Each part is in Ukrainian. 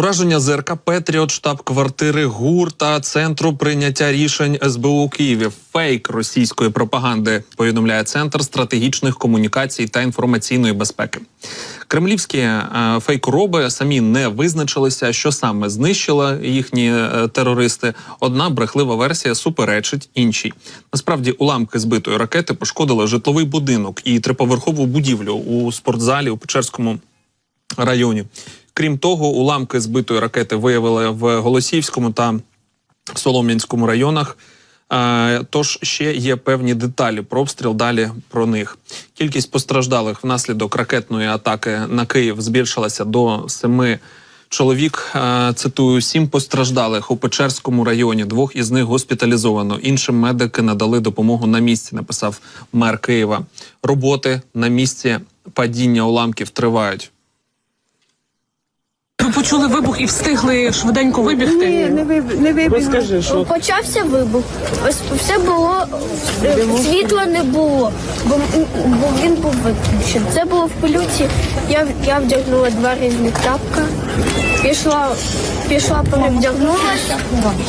Ураження ЗРК Петріот, штаб-квартири ГУР та центру прийняття рішень СБУ у Києві. Фейк російської пропаганди повідомляє центр стратегічних комунікацій та інформаційної безпеки. Кремлівські е, фейкороби самі не визначилися, що саме знищили їхні е, терористи. Одна брехлива версія суперечить іншій. Насправді, уламки збитої ракети пошкодили житловий будинок і триповерхову будівлю у спортзалі у Печерському районі. Крім того, уламки збитої ракети виявили в Голосіївському та Солом'янському районах. Е, Тож ще є певні деталі про обстріл. Далі про них. Кількість постраждалих внаслідок ракетної атаки на Київ збільшилася до семи чоловік. Е, Цитую, сім постраждалих у Печерському районі. Двох із них госпіталізовано. Іншим медики надали допомогу на місці. Написав мер Києва. Роботи на місці падіння уламків тривають. Ви почули вибух і встигли швиденько вибігти? Ні, не виб... не вибігли. Розкажи, що Почався вибух. Ось все було е, світла не було, бо, бо він був виключений. Це було в пилюці. Я, я вдягнула два різних тапка, пішла, пішла перевдягнулася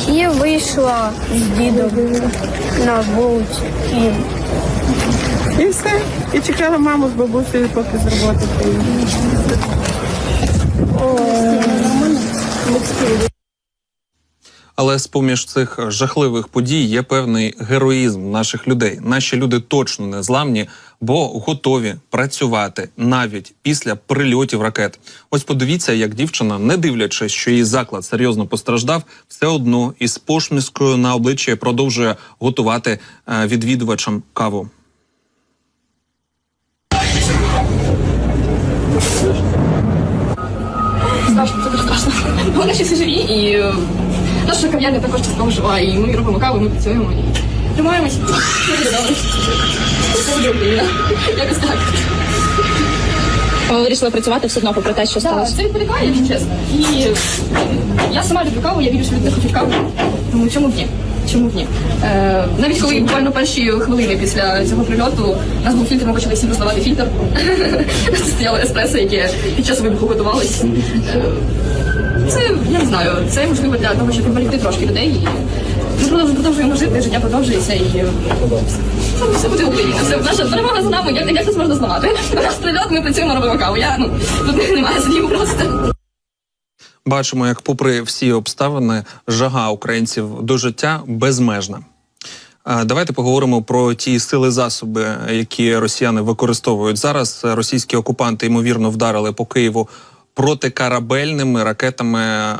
і вийшла з дідом на вулицю. І І все. І чекала маму з бабусею, поки з роботи приїде. Але з поміж цих жахливих подій є певний героїзм наших людей. Наші люди точно не зламні, бо готові працювати навіть після прильотів ракет. Ось подивіться, як дівчина, не дивлячись, що її заклад серйозно постраждав, все одно із пошміскою на обличчі продовжує готувати е, відвідувачам каву. Вони ще всі живі і е, наша кав'ярня також частково жива, і ми робимо каву, ми працюємо і тримаємось. Якось так. Ви вирішили працювати все одно попри те, що Так, сталося. це відволікає, якщо чесно. І я сама люблю каву, я вірю, що люди хочуть каву. Тому чому б ні? Чому б ні? Е, навіть коли буквально перші хвилини після цього прильоту у нас був фільтр, ми почали всім роздавати фільтр. Стояло еспресо, яке під час вибуху готувалось. Е, Це я не знаю, це можливо для того, щоб відволікти трошки людей. Ми продовжуємо, продовжуємо жити, життя продовжується і е, ну, все буде Україна. Це наша перемога за нами. Як, це можна зламати? У ми працюємо, робимо каву. Я ну тут немає слів просто. Бачимо, як, попри всі обставини, жага українців до життя безмежна. Давайте поговоримо про ті сили засоби, які росіяни використовують зараз. Російські окупанти ймовірно вдарили по Києву протикорабельними ракетами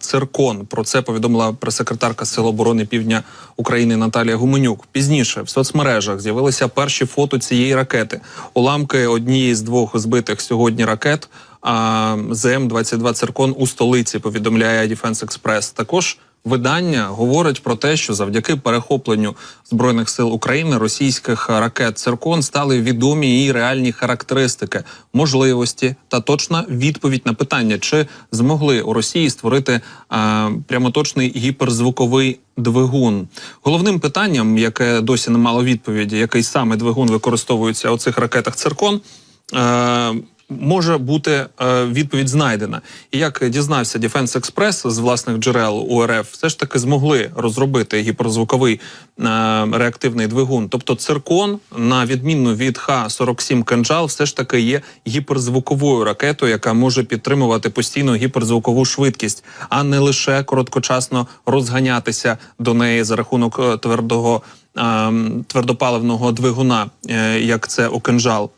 «Циркон». Про це повідомила прес-секретарка Сил оборони Півдня України Наталія Гуменюк. Пізніше в соцмережах з'явилися перші фото цієї ракети. Уламки однієї з двох збитих сьогодні ракет а, ЗМ-22 «Циркон» у столиці. Повідомляє Defense Express. Також Видання говорить про те, що завдяки перехопленню збройних сил України російських ракет «Циркон» стали відомі її реальні характеристики, можливості та точна відповідь на питання, чи змогли у Росії створити а, прямоточний гіперзвуковий двигун. Головним питанням, яке досі не мало відповіді, який саме двигун використовується у цих ракетах «Циркон», е, може бути е, відповідь знайдена. І як дізнався Defense Express з власних джерел УРФ, все ж таки змогли розробити гіперзвуковий е, реактивний двигун. Тобто циркон, на відміну від Х-47 «Кинджал», все ж таки є гіперзвуковою ракетою, яка може підтримувати постійно гіперзвукову швидкість, а не лише короткочасно розганятися до неї за рахунок е, твердого. Твердопаливного двигуна, як це у кинжал.